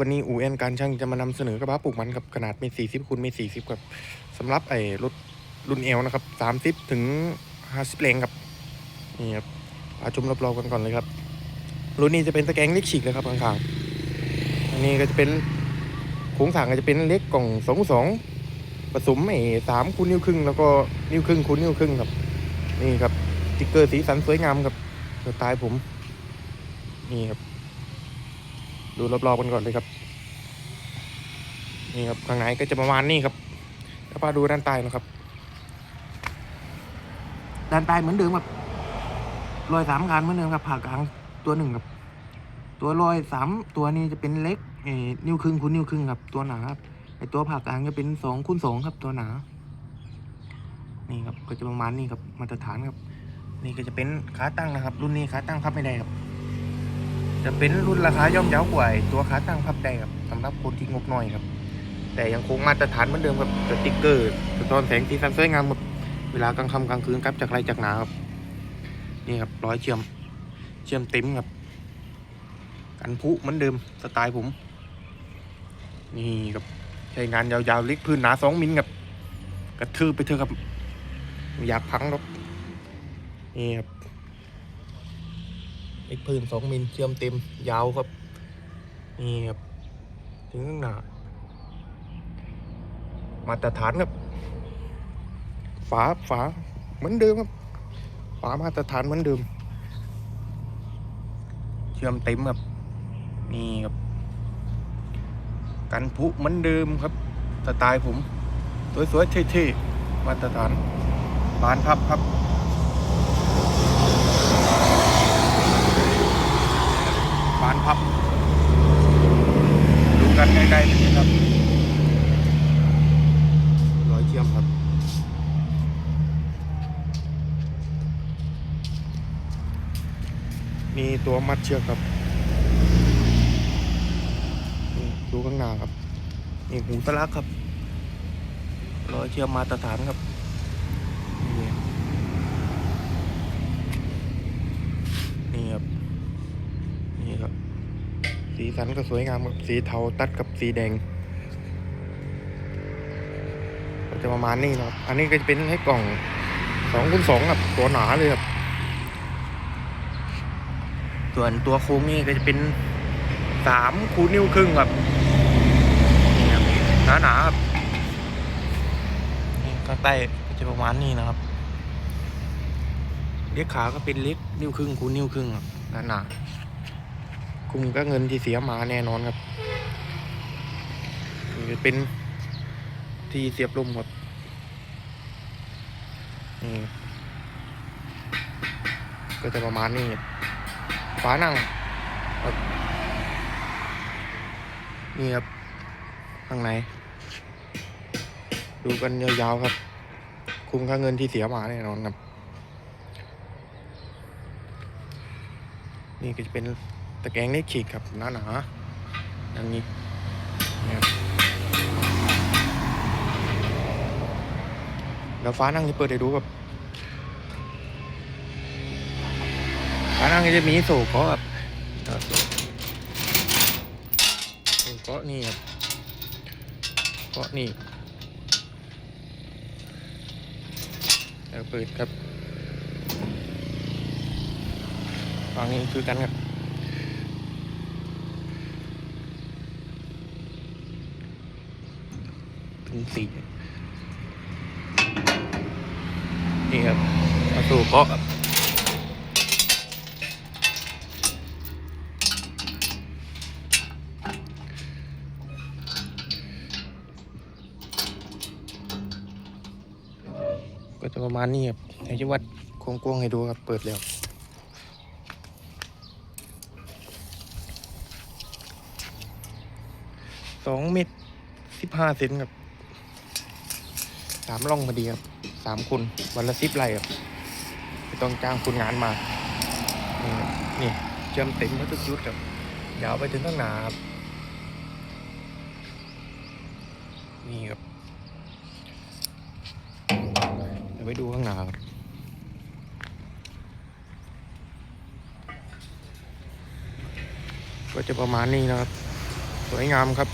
วันนี้อูเอ็นการช่างจะมานำเสนอกระบะปลูกมันกับขนาดมีสี่สิบคูณมีสี่สิบกับสำหรับไอ้รถรุ่นเอลนะครับสามสิบถึงห้าสิบแรงครับนี่ครับมาชมรอบๆกันก่อนเลยครับ รุ่นนี้จะเป็นตะแกรงเล็กฉีกเลยครับข้างๆอันนี้ก็จะเป็นโครงสร้างก็จะเป็นเล็กกล่องสองสองผสมไอ้สามคูณนิ้วครึ่งแล้วก็นิ้วครึ่งคูณนิ้วครึ่งครับนี่ครับติ๊กเกอร์สีสันสวยงามครับสไตล์ผมนี่ครับ ดูรอบๆกันก่อนเลยครับ นี่ครับข้างในก็จะประมาณนี้ครับแล้วมาดูด้านใต้นะครับ ด้านใต้เหมือนเดิมครับรอยสามคันเหมือนเดิมครับผ่ากลางตัวหนึ่งครับ ตัวรอยสามตัวนี้จะเป็นเล็กเอ่อนิ้วครึ่งคูณนิ้วครึ่งครับตัวหนาครับไอตัวผ่ากลางจะเป็นสองคูณสองครับ ตัวหนา นี่ครับก็จะประมาณนี้ครับมาตรฐานครับ นี่ก็จะเป็นขาตั้งนะครับ รุ่นนี้ขาตั้งพับไม่ได้ครับ จะเป็นรุ่นราคาย่อมเยาวกว่าตัวขาตั้งพับได้ครับสำหรับคนที่งบน้อยครับ แต่ยังคงมาตรฐานเหมือนเดิมครับสติ๊กเกอร์สะท้อนแสงสีสันสวยงามหมดเวลากลางค่ำกลางคืนครับจากไรจากหนาครับนี่ครับร้อยเชื่อมเชื่อมเต็มครับกันพุเหมือนเดิมสไตล์ผม นี่ครับใช้งานยาวๆลิกพื้นหนาสองมิลครับกระทืบไปเถอะครับ อยากพังรอกนี่ครับ อีกพื้นสองมิลเชื่อมเต็มยาวครับ นี่ครับ ถึงข้างหน้า มาตรฐานครับ ฝาฝาเหมือนเดิมครับ ฝามาตรฐานเหมือนเดิม เชื่อมเต็มครับ นี่ครับ กันผุเหมือนเดิมครับ สไตล์ผม สวยๆเท่ๆมาตรฐานบานพับครับบานพับ ดูกันใกล้ๆเลยนะครับร้อ ยมครับมีตัวมัดเชือกครับดูข้างหน้าครับนี่หูตะลักครับร้อยเชือกมาตรฐานครับนี่ครับนี่ครับ สีสันก็สวยงามครับสีเทาตัดกับสีแดง ก็ จะประมาณนี้นะครับ อันนี้ก็จะเป็นให้กล่องสองคูณสองครับตัวหนาเลยครับ ส่วนตัวโค้งนี่ก็จะเป็นสามคูณนิ้วครึ่งครับนี่ครับหนาหนาครับนี่ข้างใต้ก็จะประมาณนี้นะครับเล็กขาก็เป็นเล็กนิ้วครึ่งคูณนิ้วครึ่งครับหนาหนาคุ้มก็เงินที่เสียมาแน่นอนครับ เป็น ที่เสียบลมครับนี่ก็จะประมาณนี้ฝานั่งครับนี่ครับข้างในดูกันยาวๆครับ คุ้มค่าเงินที่เสียมาแน่นอนครับ นี่ก็จะเป็นตะแกรงเล็กฉีกครับหนาหนาๆอย่างนี้ แล้วฟ้านั่งที่เปิดให้ดูครับฟ้านั่งจะมีโซ่เก็แบบโซ่เก็นี่ครับเก็นี่แล้วเปิดครับฟังนี้คือกันครับถึงสี่นี่ครับ มาสู่เคาะก็จะประมาณนี้ครับในจังหวัดโค้งกวงให้ดูครับ เปิดแล้วสองเมตรสิบห้าเซนครับสามล่องพอดีครับสามคนวันละสิบไร่ครับ ต้องจ้างคนงานมา นี่เชื่อมเต็มแล้วทุกชุดครับยาวไปถึงข้างหน้าครับนี่ครับเดี๋ยวไปดูข้างหน้าครับก็จะประมาณนี้นะครับ สวยงามครับ